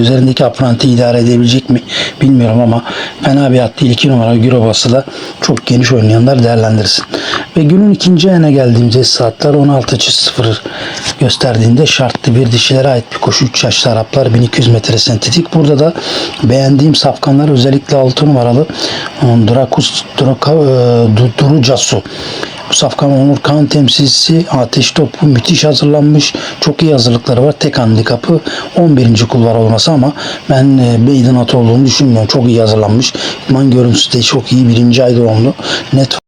Üzerindeki apranti idare edebilecek mi bilmiyorum ama fena bir at değil. 2 numara Gürobası da çok geniş oynayanlar değerlendirsin. Ve günün ikinci ayına geldiğimizde saatler 16.00 gösterdiğinde şartlı bir dişilere ait bir koşu 3 yaşlı Araplar 1200 metre sentetik. Burada da beğendiğim safkanlar özellikle 6 numaralı e, Drakus Draka, e, Du- Durucasu. Bu Safkan Onur Kan temsilcisi Ateş Topu müthiş hazırlanmış. Çok iyi hazırlıkları var. Tek handikapı 11. kulvar olması ama ben e, meydan atı olduğunu düşünmüyorum. Çok iyi hazırlanmış. İman görüntüsü de çok iyi. Birinci ay doğumlu. Net